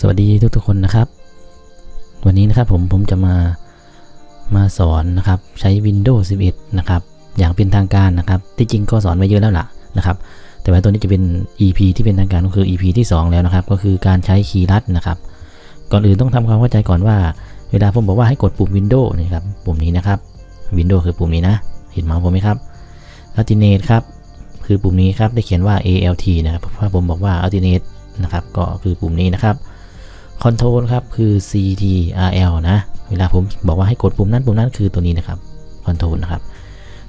สวัสดีทุกๆคนนะครับ วันนี้นะครับผมผมจะมามาสอนนะครับใช้ Windows 11 นะครับ อย่างเป็นทางการนะครับ ที่จริงก็สอนไว้เยอะแล้วล่ะนะครับ แต่ว่าตัวนี้จะเป็น EP ที่เป็นทางการก็คือ EP ที่ 2 แล้วนะครับ ก็คือการใช้คีย์ลัดนะครับ ก่อนอื่นต้องทำความเข้าใจก่อนว่า เวลาผมบอกว่าให้กดปุ่ม Windows นี่ครับปุ่มนี้นะครับ Windows คือปุ่มนี้นะ เห็นเมาส์ผมไหมครับ Alternate ครับคือปุ่มนี้ครับได้เขียนว่า ALT นะครับเพราะผมบอกว่า Alternate นะครับ ก็คือปุ่มนี้นะครับ Control ครับคือ CTRL นะ เวลาผมบอกว่าให้กดปุ่มนั้นปุ่มนั้นคือตัวนี้นะครับ Control นะครับ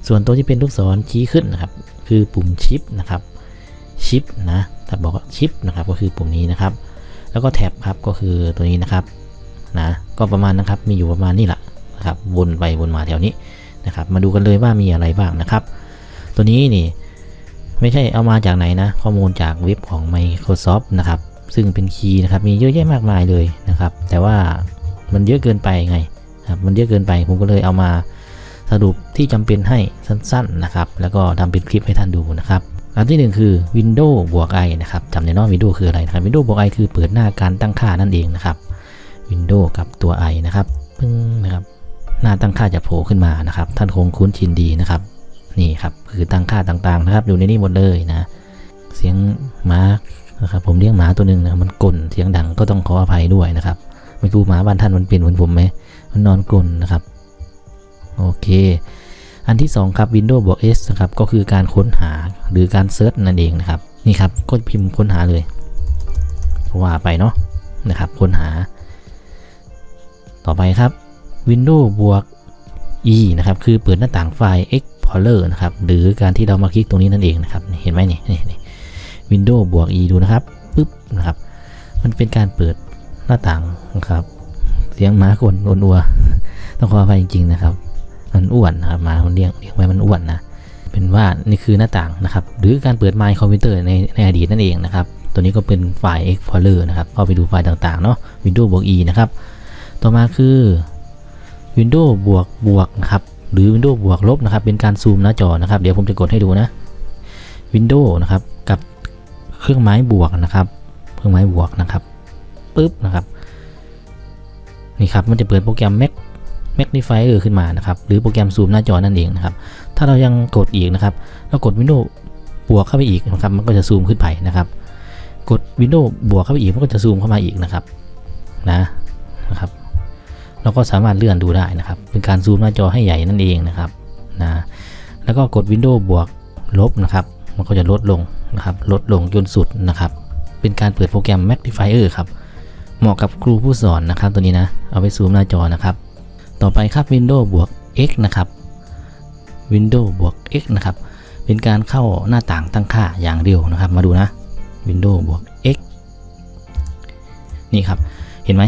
ส่วนตัวที่เป็นลูกศรชี้ขึ้นนะครับ คือปุ่ม Shift นะครับ Shift นะ ถ้าบอกว่า Shift นะครับก็คือปุ่มนี้นะครับ แล้วก็แท็บครับก็คือตัวนี้นะครับนะ ก็ประมาณนะครับ มีอยู่ประมาณนี้แหละนะครับ วนไปวนมาแถวนี้นะครับ มาดูกันเลยว่ามีอะไรบ้างนะครับ ตัวนี้นี่ไม่ใช่เอามาจากไหนนะ ข้อมูลจากเว็บของ Microsoft นะครับ ซึ่งเป็นคีย์นะครับมีเยอะแยะมากมายเลยนะครับ แต่ว่ามันเยอะเกินไปไงครับมันเยอะเกินไปผมก็เลยเอามาสรุปที่จำเป็นให้สั้นๆนะครับ แล้วก็ทำเป็นคลิปให้ท่านดูนะครับอันที่หนึ่งคือ Windows บวก i นะครับจำได้เนาะ Windows คืออะไรนะครับ Windows บวก i คือเปิดหน้าการตั้งค่านั่นเองนะครับ Windows กับตัว i นะครับปึ้งนะครับ หน้าตั้งค่าจะโผล่ขึ้นมานะครับ ท่านคงคุ้นชินดีนะครับ นี่ครับ คือตั้งค่าต่างๆนะครับ อยู่ในนี้หมดเลยนะ เสียงมาร์ นะครับผมเลี้ยงหมาตัวหนึ่งนะมันกลนเสียงดังก็ต้องขออภัยด้วยนะครับ ไม่รู้หมาบ้านท่านมันเป็นเหมือนผมไหมมันนอนกลนนะครับ โอเค อันที่สองครับ Windows บวก S นะครับ ก็คือการค้นหาหรือการเซิร์ชนั่นเองนะครับ นี่ครับก็พิมพ์ค้นหาเลยว่าไปเนาะนะครับ ค้นหา ต่อไปครับ Windows บวก E นะครับ คือเปิดหน้าต่างไฟล์ Explorer นะครับ หรือการที่เรามาคลิกตรงนี้นั่นเองนะครับ เห็นไหมนี่นี่ Windows บวก E ดูนะครับปึ๊บนะครับ มันเป็นการเปิดหน้าต่างนะครับ เสียงหมาคนอ้วนอัวต้องขออภัยจริงๆนะครับ มันอ้วนนะครับหมามันเลี้ยงเลี้ยงไว้มันอ้วนนะเป็นว่านี่คือหน้าต่างนะครับ หรือการเปิด My Computer ในในอดีตนั่นเองนะครับ ตัวนี้ก็เป็นไฟล์ Explorer นะครับเข้าไปดูไฟล์ต่างๆเนาะ Windows บวก E นะครับ ต่อมาคือ Windows บวกบวกนะครับหรือ Windows บวกลบนะครับเป็นการซูมหน้าจอนะครับ เดี๋ยวผมจะกดให้ดูนะ Windows นะครับ เครื่องไม้บวกนะครับ เครื่องไม้บวกนะครับปึ๊บนะครับนี่ครับมันจะเปิดโปรแกรม Mac Magnifier ขึ้นมานะครับ หรือโปรแกรมซูมหน้าจอนั่นเองนะครับ ถ้าเรายังกดอีกนะครับ เรากด Windows บวกเข้าไปอีกนะครับ มันก็จะซูมขึ้นไปนะครับ กด Windows บวกเข้าไปอีก มันก็จะซูมเข้ามาอีกนะครับ นะนะครับ เราก็สามารถเลื่อนดูได้นะครับ เป็นการซูมหน้าจอให้ใหญ่นั่นเองนะครับ นะ แล้วก็กด Windows บวกลบนะครับ มันก็จะลดลง นะครับลดลงจนสุดนะครับ เป็นการเปิดโปรแกรม Magnifier ครับ เหมาะกับครูผู้สอนนะครับตัวนี้นะ เอาไปซูมหน้าจอนะครับ ต่อไปครับ Windows บวก X นะครับ Windows บวก X นะครับ เป็นการเข้าหน้าต่างตั้งค่าอย่างเดียวนะครับ มาดูนะ Windows บวก X นี่ครับ เห็นไหม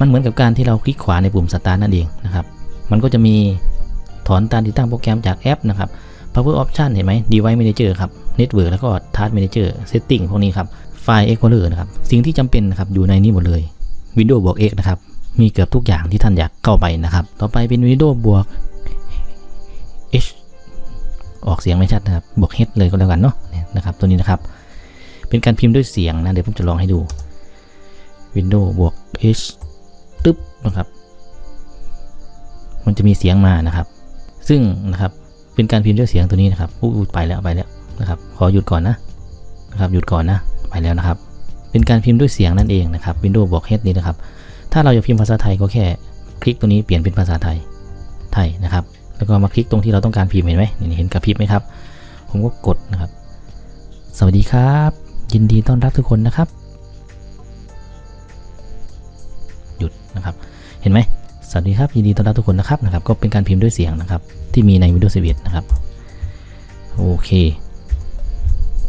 มันเหมือนกับการที่เราคลิกขวาในปุ่ม Start นั่นเองนะครับ มันก็จะมีถอนการติดตั้งโปรแกรมจากแอปนะครับ Power Option เห็นไหม Device Manager ครับ Network แล้วก็ Task Manager Setting พวกนี้ครับไฟล์ Explorer นะครับ สิ่งที่จำเป็นนะครับอยู่ในนี้หมดเลย Windows บวก X นะครับ มีเกือบทุกอย่างที่ท่านอยากเข้าไปนะครับ ต่อไปเป็น Windows บวก H ออกเสียงไม่ชัดนะครับ บวก H เลยก็แล้วกันเนาะนะครับ ตัวนี้นะครับ เป็นการพิมพ์ด้วยเสียงนะ เดี๋ยวผมจะลองให้ดู Windows บวก H ตึ๊บนะครับ มันจะมีเสียงมานะครับ ซึ่งนะครับเป็นการพิมพ์ด้วยเสียงตัวนี้นะครับอู้อู้ไปแล้วไปแล้ว นะครับ ขอหยุดก่อนนะนะครับ หยุดก่อนนะ ไปแล้วนะครับ เป็นการพิมพ์ด้วยเสียงนั่นเองนะครับ Windows บวก H นี้นะครับ ถ้าเราจะพิมพ์ภาษาไทยก็แค่คลิกตรงนี้เปลี่ยนเป็นภาษาไทย ไทยนะครับ แล้วก็มาคลิกตรงที่เราต้องการพิมพ์เห็นไหมเห็นกระพริบไหมครับ ผมก็กดนะครับ สวัสดีครับ ยินดีต้อนรับทุกคนนะครับ หยุดนะครับ เห็นไหมสวัสดีครับ ยินดีต้อนรับทุกคนนะครับนะครับ ก็เป็นการพิมพ์ด้วยเสียงนะครับ ที่มีใน Windows 11 นะครับ โอเค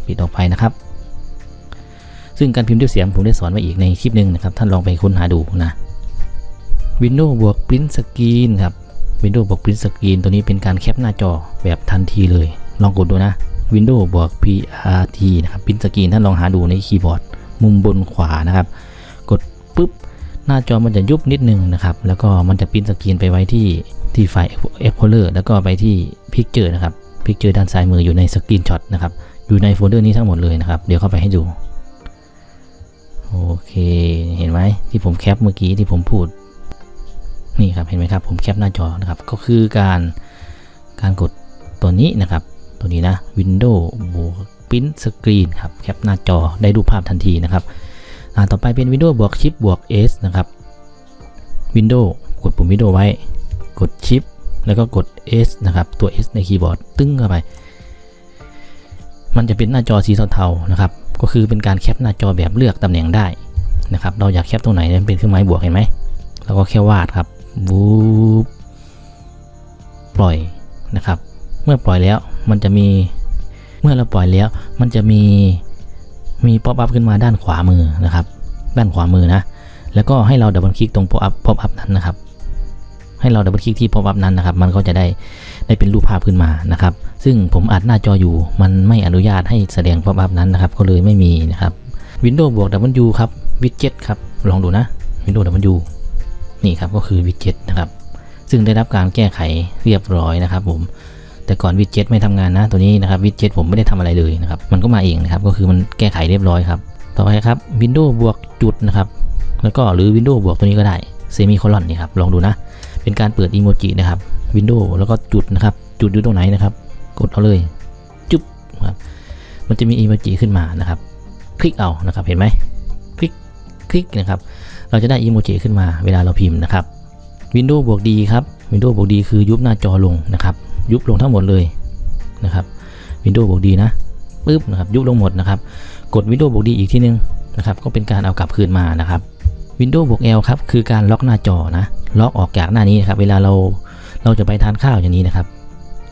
ปิดออกไปนะครับ ซึ่งการพิมพ์ด้วยเสียงผมได้สอนไว้อีกในคลิปหนึ่งนะครับ ท่านลองไปค้นหาดูนะ Windows บวก Print Screen ครับ Windows บวก Print Screen ตัวนี้เป็นการแคปหน้าจอแบบทันทีเลย ลองกดดูนะ Windows บวก PRT นะครับ Print Screen ท่านลองหาดูในคีย์บอร์ด มุมบนขวานะครับ กดปุ๊บหน้าจอมันจะยุบนิดนึงนะครับ แล้วก็มันจะพิมพ์สกรีนไปไว้ที่ที่ไฟล์ Explorer แล้วก็ไปที่ Picture นะครับ Picture ด้านซ้ายมืออยู่ในสกรีนช็อตนะครับ อยู่ในโฟลเดอร์นี้ทั้งหมดเลยนะครับ เดี๋ยวเข้าไปให้ดู โอเค เห็นไหมที่ผมแคปเมื่อกี้ที่ผมพูด นี่ครับ เห็นไหมครับ ผมแคปหน้าจอนะครับ ก็คือการการกดตัวนี้นะครับ ตัวนี้นะ Windows บวก Print Screen ครับ แคปหน้าจอได้รูปภาพทันทีนะครับต่อไปเป็น Windows บวก Shift บวก S นะครับ Windows กดปุ่ม Windows ไว้ กด Shift แล้วก็กด S นะครับ ตัว S ในคีย์บอร์ดตึ้งเข้าไป มันจะเป็นหน้าจอสีเทาๆนะครับ ก็คือเป็นการแคปหน้าจอแบบเลือกตำแหน่งได้นะครับ เราอยากแคปตรงไหนเนี่ยเป็นเครื่องหมายบวกเห็นไหมแล้วก็แค่วาดครับวูบปล่อยนะครับ เมื่อปล่อยแล้วมันจะมีเมื่อเราปล่อยแล้ว มันจะมีมีป๊อปอัพขึ้นมาด้านขวามือนะครับ ด้านขวามือนะ แล้วก็ให้เราดับเบิลคลิกตรงป๊อปอัพป๊อปอัพนั้นนะครับ ให้เราดับเบิลคลิกที่ป๊อปอัพนั้นนะครับ มันก็จะได้ได้เป็นรูปภาพขึ้นมานะครับ ซึ่งผมอัดหน้าจออยู่ มันไม่อนุญาตให้แสดงป๊อปอัพนั้นนะครับ ก็เลยไม่มีนะครับ Windows บวก W ครับวิดเจ็ตครับ ลองดูนะ Windows W นี่ครับก็คือวิดเจ็ตนะครับ ซึ่งได้รับการแก้ไขเรียบร้อยนะครับผมแต่ก่อนวิดเจ็ตไม่ทำงานนะตัวนี้นะครับวิดเจ็ตผมไม่ได้ทำอะไรเลยนะครับ มันก็มาเองนะครับ ก็คือมันแก้ไขเรียบร้อยครับ ต่อไปครับ Windows บวกจุดนะครับ แล้วก็หรือ Windows บวกตัวนี้ก็ได้เซมิโคลอนนี่ครับ ลองดูนะ เป็นการเปิดอีโมจินะครับ Windows แล้วก็จุดนะครับ จุดอยู่ตรงไหนนะครับ กดเอาเลย จุ๊บครับมันจะมีอีโมจิขึ้นมานะครับ คลิกเอานะครับเห็นไหมคลิกคลิกนะครับ เราจะได้อีโมจิขึ้นมาเวลาเราพิมพ์นะครับ Windows บวกดีครับ Windows บวกดีคือยุบหน้าจอลงนะครับ ยุบลงทั้งหมดเลยนะครับ Windows บวกดีนะปึ๊บนะครับยุบลงหมดนะครับ กด Windows บวกดีอีกทีนึงนะครับ ก็เป็นการเอากลับคืนมานะครับ Windows บวก L ครับ คือการล็อกหน้าจอนะ ล็อกออกจากหน้านี้นะครับ เวลาเราเราจะไปทานข้าวอย่างนี้นะครับ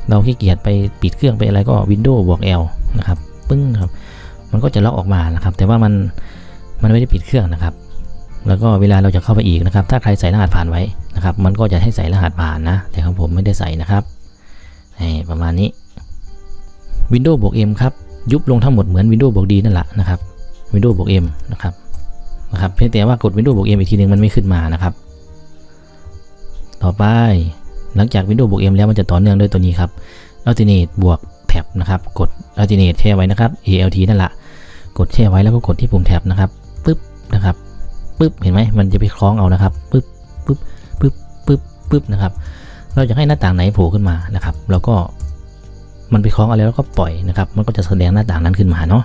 เราขี้เกียจไปปิดเครื่องไปอะไรก็ Windows บวก L นะครับปึ้งครับ มันก็จะล็อกออกมานะครับ แต่ว่ามันมันไม่ได้ปิดเครื่องนะครับ แล้วก็เวลาเราจะเข้าไปอีกนะครับ ถ้าใครใส่รหัสผ่านไว้นะครับ มันก็จะให้ใส่รหัสผ่านนะ แต่ของผมไม่ได้ใส่นะครับประมาณนี้ Windows บวก M ครับ ยุบลงทั้งหมดเหมือน Windows บวก D นั่นแหละนะครับ Windows บวก M นะครับนะครับเพียงแต่ว่ากด Windows บวก M อีกทีหนึงมันไม่ขึ้นมานะครับ ต่อไป หลังจาก Windows บวก M แล้วมันจะต่อเนื่องด้วยตัวนี้ครับ Alternate บวกแท็บนะครับ กด Alternate แช่ไว้นะครับ ALT นั่นแหละกดแช่ไว้แล้วก็กดที่ปุ่มแท็บนะครับปึ๊บนะครับปึ๊บเห็นไหมมันจะไปคล้องเอานะครับปึ๊บปึ๊บปึ๊บปึ๊บปึ๊บนะครับ เราจะให้หน้าต่างไหนโผล่ขึ้นมานะครับแล้วก็มันไปคล้องเอาแล้วก็ปล่อยนะครับ มันก็จะแสดงหน้าต่างนั้นขึ้นมาเนาะ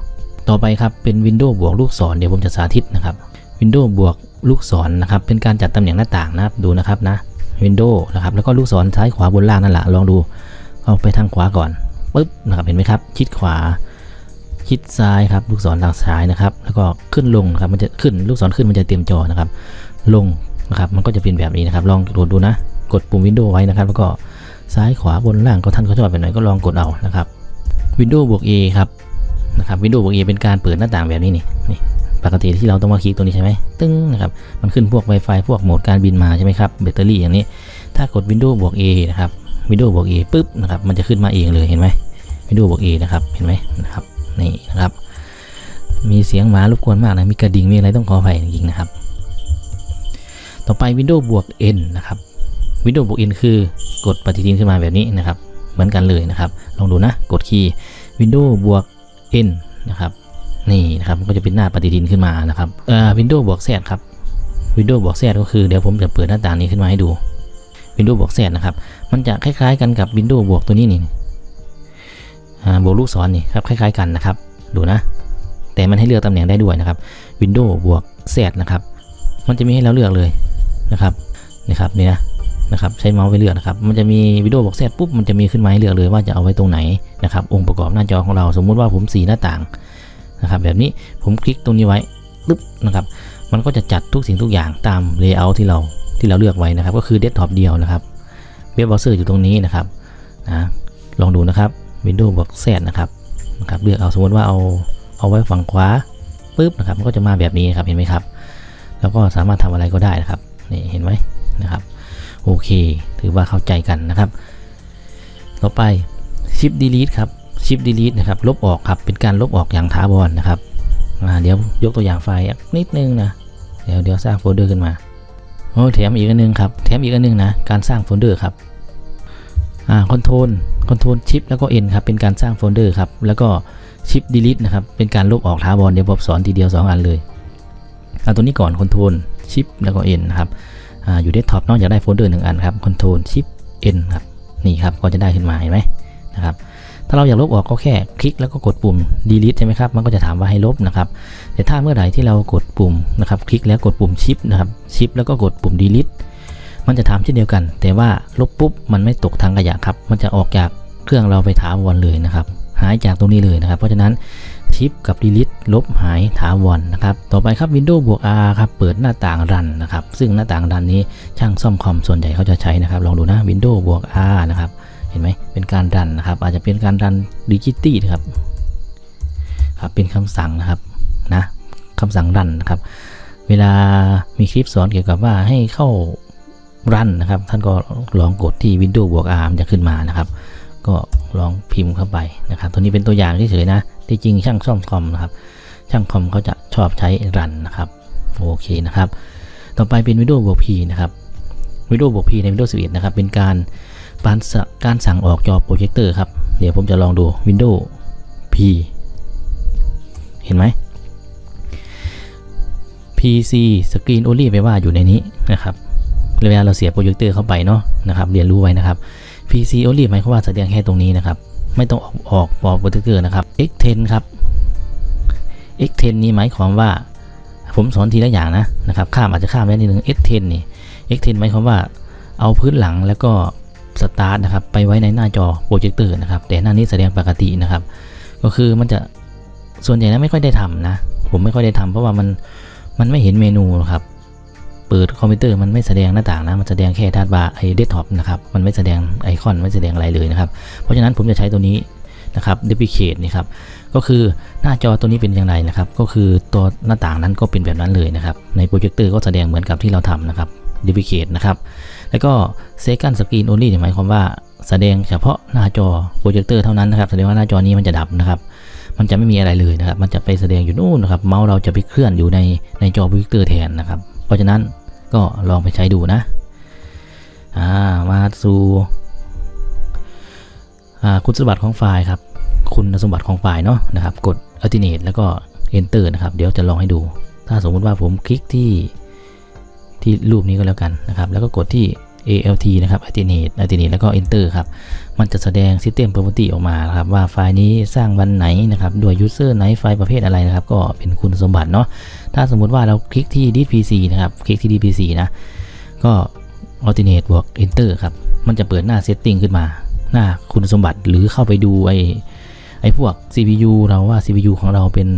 ต่อไปครับเป็น Windows บวกลูกศรเดี๋ยวผมจะสาธิตนะครับ Windows บวกลูกศรนะครับเป็นการจัดตำแหน่งหน้าต่างนะครับดูนะครับนะ Windows นะครับแล้วก็ลูกศรซ้ายขวาบนล่างนั่นแหละลองดูเอาไปทางขวาก่อนปึ๊บนะครับเห็นไหมครับชิดขวาชิดซ้ายครับลูกศรทางซ้ายนะครับ แล้วก็ขึ้นลงครับมันจะขึ้นลูกศรขึ้นมันจะเต็มจอนะครับ ลงนะครับมันก็จะเป็นแบบนี้นะครับ ลองกดดูนะ กดปุ่ม Windows ไว้นะครับ แล้วก็ซ้ายขวาบนล่างก็ท่านก็ชอบแบบไหนก็ลองกดเอานะครับ Windows บวก A ครับนะครับ Windows บวก A เป็นการเปิดหน้าต่างแบบนี้นี่นี่ ปกติที่เราต้องมาคลิกตัวนี้ใช่ไหมตึ้งนะครับมันขึ้นพวก Wi-Fi พวกโหมดการบินมาใช่ไหมครับแบตเตอรี่อย่างนี้ ถ้ากด Windows บวก A นะครับ Windows บวก A ปุ๊บนะครับมันจะขึ้นมาเองเลยเห็นไหม Windows บวก A นะครับเห็นไหมนะครับนี่นะครับมีเสียงหมารบกวนมากนะมีกระดิ่งมีอะไรต้องขออภัยจริงๆนะครับ ต่อไป Windows บวก N นะครับ Windows บวก N คือกดปฏิทินขึ้นมาแบบนี้นะครับ เหมือนกันเลยนะครับ ลองดูนะ กดคีย์ Windows บวก N นะครับ นี่นะครับมันก็จะเป็นหน้าปฏิทินขึ้นมานะครับเอ่อ Windows บวก Z ครับ Windows บวก Z ก็คือเดี๋ยวผมจะเปิดหน้าต่างนี้ขึ้นมาให้ดู Windows บวก Z นะครับ มันจะคล้ายๆกันกับ Windows บวกตัวนี้นี่บวกลูกศรนี่ครับคล้ายๆกันนะครับ ดูนะ แต่มันให้เลือกตำแหน่งได้ด้วยนะครับ Windows บวก Z นะครับ มันจะมีให้เราเลือกเลยนะครับนี่ครับนี่นะนะครับใช้เมาส์ไปเลือกนะครับ มันจะมี Windows บวก Z ปุ๊บมันจะมีขึ้นมาให้เลือกเลยว่าจะเอาไว้ตรงไหนนะครับองค์ประกอบหน้าจอของเราสมมุติว่าผมสีหน้าต่าง นะครับแบบนี้ผมคลิกตรงนี้ไว้ปึ๊บนะครับมันก็จะจัดทุกสิ่งทุกอย่างตาม Layout ที่เราที่เราเลือกไว้นะครับ ก็คือเดสก์ท็อปเดียวนะครับเว็บเบราว์เซอร์อยู่ตรงนี้นะครับนะลองดูนะครับ Windows บวก Z นะครับนะครับเลือกเอาสมมติว่าเอาเอาไว้ฝั่งขวาปึ๊บนะครับมันก็จะมาแบบนี้ครับเห็นไหมครับ แล้วก็สามารถทำอะไรก็ได้นะครับนี่เห็นไหมนะครับโอเค ถือว่าเข้าใจกันนะครับ ต่อไป Shift Delete ครับ Shift Delete นะครับ ลบออกครับ เป็นการลบออกอย่างถาวรนะครับเดี๋ยวยกตัวอย่างไฟล์นิดนึงนะ เดี๋ยวเดี๋ยวสร้างโฟลเดอร์ขึ้นมาโอ้แถมอีกอันนึงครับ แถมอีกอันนึงนะ การสร้างโฟลเดอร์ครับอ่าคอนโทรลคอนโทรลชิปแล้วก็ N ครับ เป็นการสร้างโฟลเดอร์ครับ แล้วก็ชิป Delete นะครับ เป็นการลบออกถาวร เดี๋ยวผมสอนทีเดียว 2 อันเลย เอาตัวนี้ก่อนคอนโทรลชิปแล้วก็ N นะครับอาอยู่เดสก์ท็อปนอกจากได้โฟลเดอร์หนึ่งอันครับคอนโทรลชิป N ครับ นี่ครับ ก็จะได้ขึ้นมาเห็นไหม ถ้าเราอยากลบออกก็แค่คลิกแล้วก็กดปุ่ม delete ใช่ไหมครับ มันก็จะถามว่าให้ลบนะครับ แต่ถ้าเมื่อไหร่ที่เรากดปุ่มนะครับ คลิกแล้วกดปุ่มชิปนะครับ ชิปแล้วก็กดปุ่ม delete มันจะถามเช่นเดียวกัน แต่ว่าลบปุ๊บมันไม่ตกทางขยะครับ มันจะออกจากเครื่องเราไปถาวรเลยนะครับ หายจากตรงนี้เลยนะครับ เพราะฉะนั้นชิปกับ delete ลบหายถาวรนะครับ ต่อไปครับ Windows บวก R ครับเปิดหน้าต่างรันนะครับ ซึ่งหน้าต่างรันนี้ช่างซ่อมคอมส่วนใหญ่เขาจะใช้นะครับ ลองดูนะ Windows บวก R นะครับ เห็นไหมเป็นการรันนะครับ อาจจะเป็นการรันดิจิตี้นะครับครับเป็นคำสั่งนะครับนะคำสั่งรันนะครับ เวลามีคลิปสอนเกี่ยวกับว่าให้เข้ารันนะครับ ท่านก็ลองกดที่ Windows บวก R จะขึ้นมานะครับ ก็ลองพิมพ์เข้าไปนะครับ ตัวนี้เป็นตัวอย่างเฉยๆนะ ที่จริงช่างซ่อมคอมนะครับ ช่างคอมเขาจะชอบใช้รันนะครับ โอเคนะครับ ต่อไปเป็น Windows บวก P นะครับ Windows บวก P ใน Windows 11 นะครับ เป็นการ ปานการสั่งออกจอโปรเจคเตอร์ครับ เดี๋ยวผมจะลองดู Windows P เห็นไหม PC Screen Only ไปว่าอยู่ในนี้นะครับเวลาเราเสียโปรเจคเตอร์เข้าไปเนาะนะครับ เรียนรู้ไว้นะครับ PC Only หมายความว่าแสดงแค่ตรงนี้นะครับ ไม่ต้องออกออกออกโปรเจคเตอร์นะครับ X10 ครับ X10 นี้หมายความว่า ผมสอนทีละอย่างนะนะครับ ข้ามอาจจะข้ามได้นิดนึง X10 นี่ X10 หมายความว่าเอาพื้นหลังแล้วก็ สตาร์ทนะครับไปไว้ในหน้าจอโปรเจคเตอร์นะครับ แต่หน้านี้แสดงปกตินะครับ ก็คือมันจะส่วนใหญ่นะไม่ค่อยได้ทำนะ ผมไม่ค่อยได้ทำเพราะว่ามันมันไม่เห็นเมนูครับ เปิดคอมพิวเตอร์มันไม่แสดงหน้าต่างนะ มันแสดงแค่ทัดบาร์ไอเดสก์ท็อปนะครับ มันไม่แสดงไอคอนไม่แสดงอะไรเลยนะครับ เพราะฉะนั้นผมจะใช้ตัวนี้นะครับ duplicate นี่ครับ ก็คือหน้าจอตัวนี้เป็นอย่างไรนะครับ ก็คือตัวหน้าต่างนั้นก็เป็นแบบนั้นเลยนะครับ ในโปรเจคเตอร์ก็แสดงเหมือนกับที่เราทำนะครับ duplicate นะครับ แล้วก็ second screen only เนี่ยหมายความว่าแสดงเฉพาะหน้าจอโปรเจคเตอร์เท่านั้นนะครับแสดงว่าหน้าจอนี้มันจะดับนะครับ มันจะไม่มีอะไรเลยนะครับ มันจะไปแสดงอยู่นู่นนะครับ เมาส์เราจะไปเคลื่อนอยู่ในในจอโปรเจคเตอร์แทนนะครับ เพราะฉะนั้นก็ลองไปใช้ดูนะอ่ามาสู่อ่าคุณสมบัติของไฟล์ครับ คุณสมบัติของไฟล์เนาะนะครับ กด alternate แล้วก็ enter นะครับ เดี๋ยวจะลองให้ดู ถ้าสมมุติว่าผมคลิกที่ ที่รูปนี้ก็แล้วกันนะครับ แล้วก็กดที่ alt นะครับ alternate alternate แล้วก็ enter ครับ มันจะแสดง system property ออกมาครับ ว่าไฟล์นี้สร้างวันไหนนะครับด้วย user ไหนไฟล์ประเภทอะไรนะครับ ก็เป็นคุณสมบัติเนาะ ถ้าสมมุติว่าเราคลิกที่ disk pc นะครับ คลิกที่ disk pc นะ ก็ alternate บวก enter ครับ มันจะเปิดหน้า setting ขึ้นมา หน้าคุณสมบัติ หรือเข้าไปดูไอ้ไอ้พวก CPU เราว่า CPU ของเราเป็น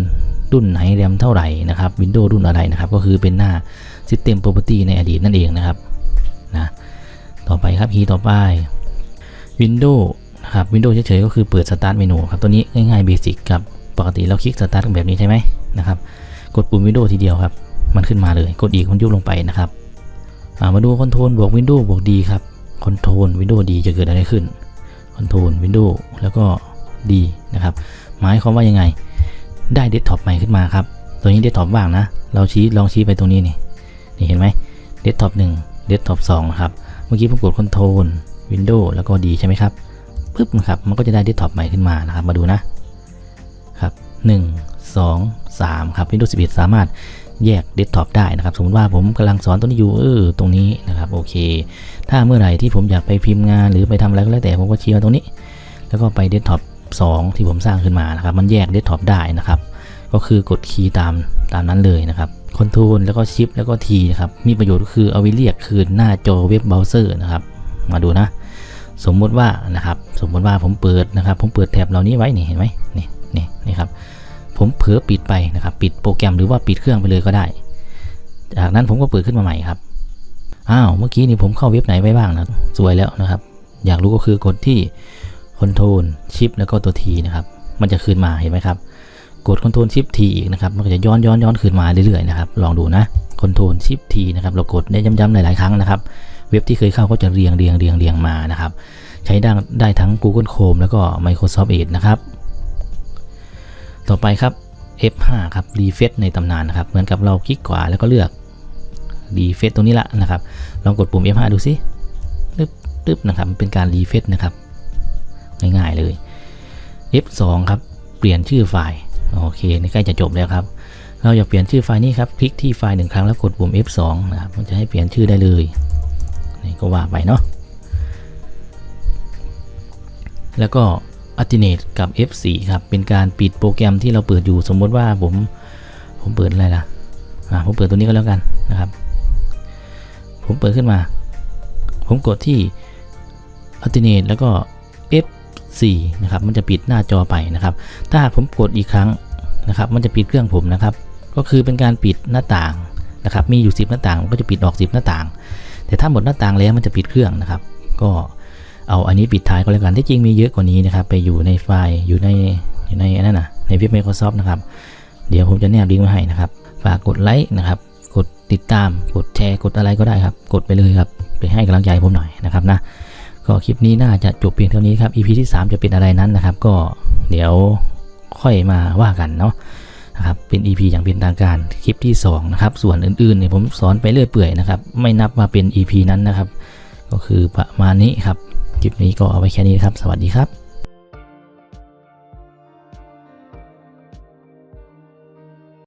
รุ่นไหนแรมเท่าไหร่นะครับ Windows รุ่นอะไรนะครับ ก็คือเป็นหน้า System Property ในอดีตนั่นเองนะครับนะต่อไปครับ key ต่อไป Windows นะครับ Windows เฉยๆก็คือเปิด Start เมนูครับ ตัวนี้ง่ายๆ Basic ครับปกติเราคลิก Start แบบนี้ใช่ไหมนะครับ กดปุ่ม Windows ทีเดียวครับ มันขึ้นมาเลย กดอีกมันยุบลงไปนะครับอ่ามาดูคอนโทรลบวก Windows บวก D ครับคอนโทรล Windows D จะเกิดอะไรขึ้นคอนโทรล Windows แล้วก็ D นะครับหมายความว่ายังไง ได้เดสก์ท็อปใหม่ขึ้นมาครับ ตัวนี้เดสก์ท็อปว่างนะ เราชี้ลองชี้ไปตรงนี้นี่ นี่เห็นไหมเดสก์ท็อป1เดสก์ท็อป2นะครับ เมื่อกี้ผมกดคอนโทรล Windows แล้วก็ D ใช่ไหมครับปึ๊บนะครับ มันก็จะได้เดสก์ท็อปใหม่ขึ้นมานะครับ มาดูนะครับ1 2 3 ครับ Windows 11 สามารถแยกเดสก์ท็อปได้นะครับ สมมติว่าผมกำลังสอนตัวนี้อยู่เออตรงนี้นะครับ โอเค ถ้าเมื่อไหร่ที่ผมอยากไปพิมพ์งานหรือไปทำอะไรก็แล้วแต่ผมก็ชี้มาตรงนี้ แล้วก็ไปเดสก์ท็อป2ที่ผมสร้างขึ้นมานะครับ มันแยกเดสก์ท็อปได้นะครับ ก็คือกดคีย์ตามตามนั้นเลยนะครับ คอนโทรลแล้วก็ชิปแล้วก็ทีนะครับ มีประโยชน์ก็คือเอาไว้เรียกคืนหน้าจอเว็บเบราว์เซอร์นะครับ มาดูนะ สมมุติว่านะครับ สมมุติว่าผมเปิดนะครับ ผมเปิดแท็บเหล่านี้ไว้นี่เห็นไหมนี่นี่นี่ครับ ผมเผลอปิดไปนะครับ ปิดโปรแกรมหรือว่าปิดเครื่องไปเลยก็ได้ จากนั้นผมก็เปิดขึ้นมาใหม่ครับ อ้าว เมื่อกี้นี่ผมเข้าเว็บไหนไว้บ้างนะ สวยแล้วนะครับ อยากรู้ก็คือกดที่คอนโทรลชิปแล้วก็ตัวทีนะครับ มันจะคืนมาเห็นไหมครับ กดคอนโทรลชิปทีอีกนะครับมันก็จะย้อนย้อนย้อนคืนมาเรื่อยๆนะครับลองดูนะคอนโทรลชิปทีนะครับเรากดได้ย้ำๆหลายๆครั้งนะครับ เว็บที่เคยเข้าก็จะเรียงเรียงเรียงเรียงมานะครับ ใช้ได้ได้ทั้ง Google Chrome แล้วก็ Microsoft Edge นะครับ ต่อไปครับ F5 ครับ Refresh ในตำนานนะครับเหมือนกับเราคลิกขวาแล้วก็เลือก Refresh ตรงนี้ละนะครับ ลองกดปุ่ม F5 ดูสิตึ๊บตึ๊บนะครับเป็นการ Refresh นะครับง่ายๆเลย F2 ครับเปลี่ยนชื่อไฟล์ โอเคนี่ใกล้จะจบแล้วครับ เราอยากเปลี่ยนชื่อไฟล์นี้ครับ คลิกที่ไฟล์หนึ่งครั้งแล้วกดปุ่ม F2 นะครับ มันจะให้เปลี่ยนชื่อได้เลย นี่ก็ว่าไปเนาะ แล้วก็ alternate กับ F4 ครับ เป็นการปิดโปรแกรมที่เราเปิดอยู่ สมมติว่าผม ผมเปิดอะไรล่ะ อ่า ผมเปิดตัวนี้ก็แล้วกันนะครับ ผมเปิดขึ้นมา ผมกดที่ alternate แล้วก็ 4นะครับมันจะปิดหน้าจอไปนะครับ ถ้าหากผมกดอีกครั้งนะครับ มันจะปิดเครื่องผมนะครับ ก็คือเป็นการปิดหน้าต่างนะครับ มีอยู่ 10 หน้าต่างก็จะปิดออก 10 หน้าต่าง แต่ถ้าหมดหน้าต่างแล้วมันจะปิดเครื่องนะครับ ก็เอาอันนี้ปิดท้ายก็แล้วกันที่จริงมีเยอะกว่านี้นะครับ ไปอยู่ในไฟล์อยู่ในอยู่ในนั่นนะในเว็บ Microsoft นะครับ เดี๋ยวผมจะแนบลิงก์ไว้ให้นะครับ ฝากกดไลค์นะครับ กดติดตาม กดแชร์ กดอะไรก็ได้ครับ กดไปเลยครับ ไปให้กำลังใจผมหน่อยนะครับนะ ก็คลิปนี้น่าจะจบเพียงเท่านี้ครับ EP ที่ 3 จะเป็นอะไรนั้นนะครับ ก็เดี๋ยวค่อยมาว่ากันเนาะนะครับเป็น EP อย่างเป็นทางการคลิปที่2นะครับส่วนอื่นๆเนี่ยผมสอนไปเรื่อยเปื่อยนะครับไม่นับมาเป็น EP นั้นนะครับ ก็คือประมาณนี้ครับคลิปนี้ก็เอาไว้แค่นี้ครับ สวัสดีครับ